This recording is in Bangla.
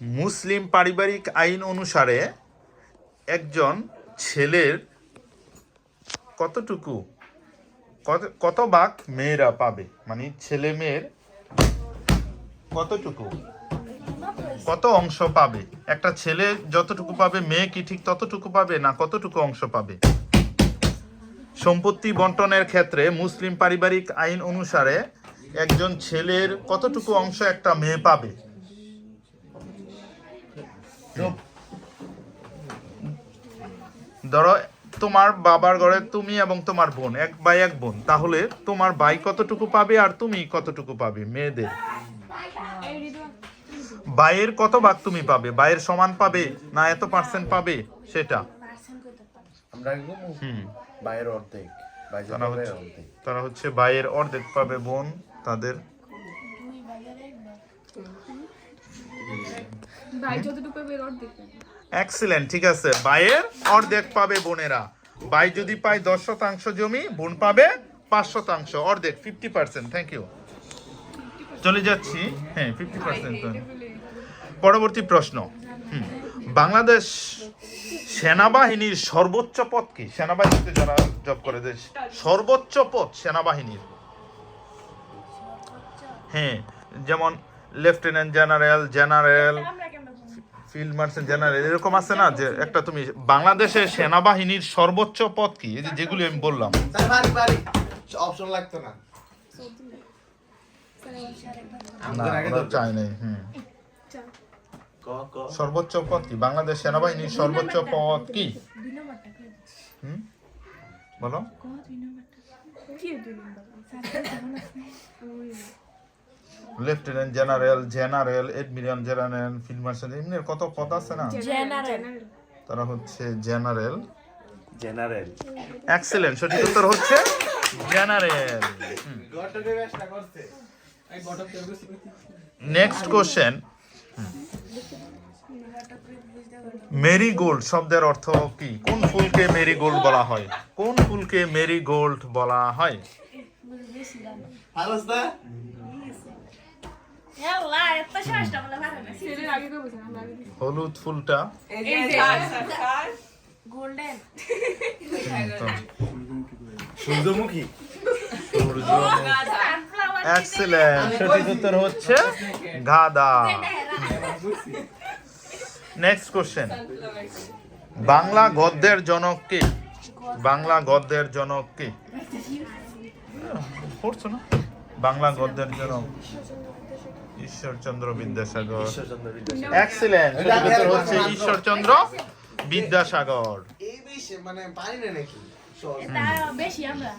মুসলিম পারিবারিক আইন অনুসারে একজন ছেলের কতটুকু, কত ভাগ মেয়েরা পাবে? মানে ছেলে মেয়ের কতটুকু? কত অংশ পাবে? একটা ছেলে যতটুকু পাবে, মেয়ে কি ঠিক ততটুকু পাবে না কতটুকু অংশ পাবে? সম্পত্তি বন্টনের ক্ষেত্রে মুসলিম পারিবারিক আইন অনুসারে একজন ছেলের কতটুকু অংশ একটা মেয়ে পাবে? ধরো তোমার বাবার ঘরে তুমি এবং তোমার বোন এক ভাই এক বোন তাহলে তোমার ভাই কতটুকু পাবে আর তুমি কতটুকু পাবে মেয়েদের? ভাইয়ের কত ভাগ তুমি পাবে? ভাইয়ের সমান পাবে না এত পার্সেন্ট পাবে? সেটা। তারা হচ্ছে ভাইয়ের অর্ধেক পাবে বোন তাদের ভাই যতটুকু পাবে এর অর্ধেক পাবে। এক্সিলেন্ট ঠিক আছে। ভাইয়ের অর্ধেক পাবে বোনেরা। ভাই যদি পায় দশ শতাংশ জমি বোন পাবে পাঁচ শতাংশ অর্ধেক ফিফটি পার্সেন্ট থ্যাংক ইউ চলে যাচ্ছি। হ্যাঁ ফিফটি পার্সেন্ট পরবর্তী প্রশ্ন। বাংলাদেশ সেনাবাহিনীর সর্বোচ্চ পদ কি? সেনাবাহিনীতে যারা জব করে দেশ সর্বোচ্চ পদ সেনাবাহিনীর। হ্যাঁ যেমন lieutenant general general field marshal general এরকম আছে না যে একটা তুমি বাংলাদেশের সেনাবাহিনীর সর্বোচ্চ পদ কি? এই যে যেগুলি আমি বললাম। অপশন লাগতো না। চাই নাই হুম। ক ক? সর্বোচ্চ পদ কি? বাংলাদেশ সেনাবাহিনীর সর্বোচ্চ পদ কি। হুম? বলো। Lieutenant general general admiral general field marshal এমনি কত পদ আছে না? জেনারেল। তারা হচ্ছে জেনারেল জেনারেল এক্সেলেন্ট সঠিক উত্তর হচ্ছে general next question marigold শব্দের অর্থ কি? কোন ফুলকে মেরি গোল্ড বলা হয়? কোন ফুলকে মেরি গোল্ড বলা হয় ভালো না ছেলের আগে করে বলছেন, আমরা আগে দিচ্ছি। হলুদ ফুলটা। গোল্ডেন। সূর্যমুখী। এক্সেলেন্ট সঠিক উত্তর হচ্ছে গাদা নেক্সট কোশ্চেন বাংলা গদ্যের জনক কে? বাংলা গদ্যের জনক কে? পড়ছো না? বাংলা গদ্যের জনক ঈশ্বরচন্দ্র বিদ্যাসাগর। ঈশ্বরচন্দ্র বিদ্যাসাগর। এক্সিলেন্ট হচ্ছে ঈশ্বরচন্দ্র বিদ্যাসাগর। এই বিষয়ে মানে পারি না নাকি? বেশি আমরা।